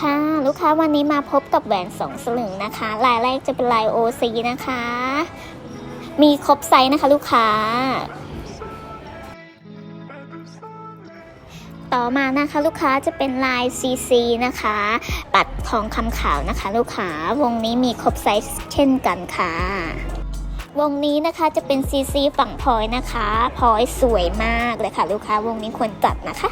ค่ะ ลูกค้าวันนี้มาพบกับแหวนสองสลึงนะคะ ลายแรกจะเป็นลาย OC นะคะ มีครบไซส์นะคะลูกค้า ต่อมานะคะลูกค้าจะเป็นลาย CC นะคะ ปัดทองคำขาวนะคะ ลูกค้าวงนี้มีครบไซส์เช่นกันค่ะวงนี้นะคะจะเป็น CC ฝั่งพลอยนะคะพลอยสวยมากเลยค่ะ ลูกค้าวงนี้ควรจัดนะคะ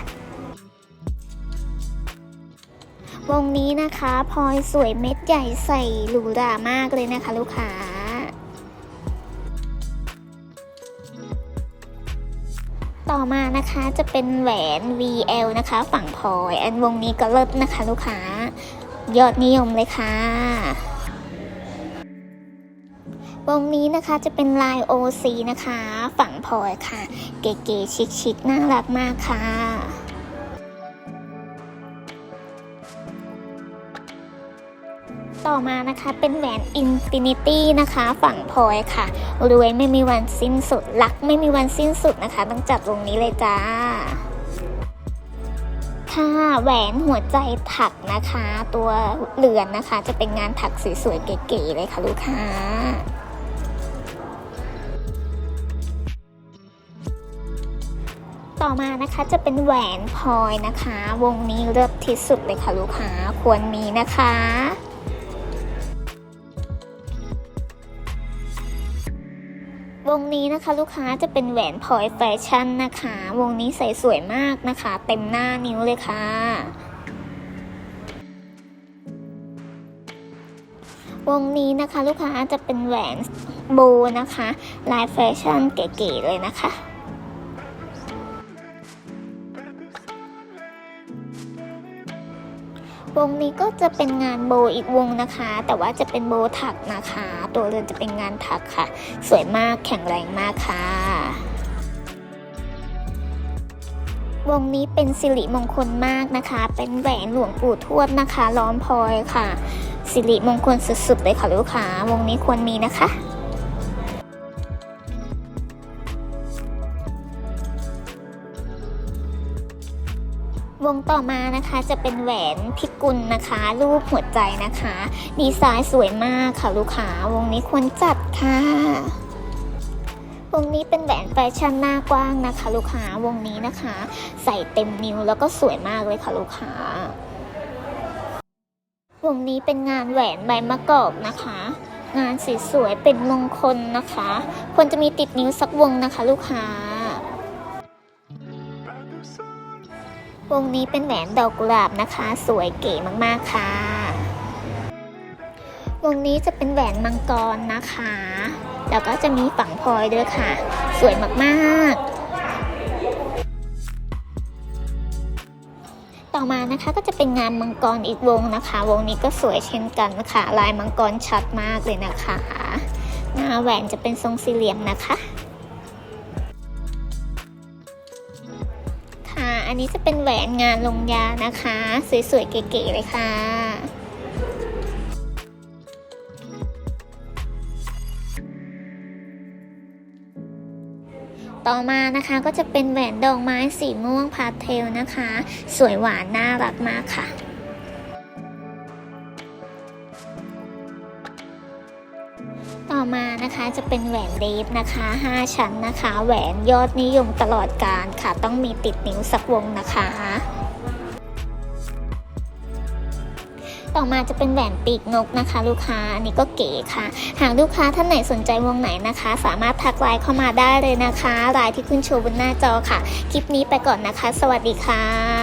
วงนี้นะคะพลอยสวยเม็ดใหญ่ใส่หรูหรามากเลยนะคะลูกค้า ต่อมานะคะจะเป็นแหวน VL นะคะ ฝั่งพลอย อันวงนี้ก็เลิศนะคะ ลูกค้า ยอดนิยมเลยค่ะวงนี้นะคะจะเป็นลาย OC นะคะ ฝั่งพลอยค่ะ เก๋ๆชิคๆน่ารักมากค่ะ ต่อมานะคะเป็นแหวน Infinity นะคะฝั่งพลอยค่ะรวยไม่มีวันสิ้นสุดรักไม่มีวันสิ้นสุดนะคะ ต้องจัดวงนี้เลยจ้า ค่ะแหวนหัวใจถักนะคะ ตัวเหลือนนะคะ จะเป็นงานถักสวยๆเก๋ๆเลยค่ะลูกค้าต่อมานะคะจะเป็นแหวนพลอยนะคะ วงนี้เลิศที่สุดเลยค่ะลูกค้าควรมีนะคะ วงนี้นะคะลูกค้าจะเป็นแหวนพลอยแฟชั่นนะคะ วงนี้ใส่สวยมากนะคะ เต็มหน้านิ้วเลยค่ะ วงนี้นะคะลูกค้าจะเป็นแหวนโบนะคะ ลายแฟชั่นเก๋ๆเลยนะคะ วงนี้ก็จะเป็นงานโบอีกวงนะคะ แต่ว่าจะเป็นโบถักนะคะ ตัวเรือนจะเป็นงานถักค่ะ สวยมากแข็งแรงมากค่ะ วงนี้เป็นสิริมงคลมากนะคะ เป็นแหวนหลวงปู่ทวดนะคะ ล้อมพลอยค่ะ สิริมงคลสุดๆเลยค่ะลูกค้าวงนี้ควรมีนะคะ วงต่อมานะคะจะเป็นแหวนพิกุลนะคะ รูปหัวใจนะคะ ดีไซน์สวยมากค่ะลูกค้าวงนี้ควรจัดค่ะ วงนี้เป็นแหวนแฟชั่นหน้ากว้างนะคะ ลูกค้าวงนี้นะคะ ใส่เต็มนิ้วแล้วก็สวยมากเลยค่ะลูกค้าวงนี้เป็นงานแหวนใบมะกอกนะคะ งานสสวยๆเป็นมงคลนะคะควรจะมีติดนิ้วสักวงนะคะ ลูกค้า วงนี้เป็นแหวนดอกกุหลาบนะคะ สวยเก๋มากๆค่ะ วงนี้จะเป็นแหวนมังกรนะคะ แล้วก็จะมีฝั่งพลอยด้วยค่ะ สวยมากๆต่อมานะคะก็จะเป็นงานมังกรอีกวงนะคะ วงนี้ก็สวยเช่นกันค่ะ ลายมังกรชัดมากเลยนะคะ หน้าแหวนจะเป็นทรงสี่เหลี่ยมนะคะ อันนี้จะเป็นแหวนงานลงยานะคะ สวยๆ เก๋ๆเลยค่ะต่อมานะคะก็จะเป็นแหวนดอกไม้สีม่วงพาสเทลนะคะ สวยหวานน่ารักมากค่ะ มานะคะจะเป็นแหวนเดฟนะคะ 5 ชั้นนะคะ แหวนยอดนิยมตลอดการค่ะ ต้องมีติดนิ้วสักวงนะคะ ต่อมาจะเป็นแหวนปีกนกนะคะ ลูกค้าอันนี้ก็เก๋ค่ะ หากลูกค้าท่านไหนสนใจวงไหนนะคะ สามารถทักไลน์เข้ามาได้เลยนะคะไลน์ที่ขึ้นโชว์บนหน้าจอค่ะ คลิปนี้ไปก่อนนะคะ สวัสดีค่ะ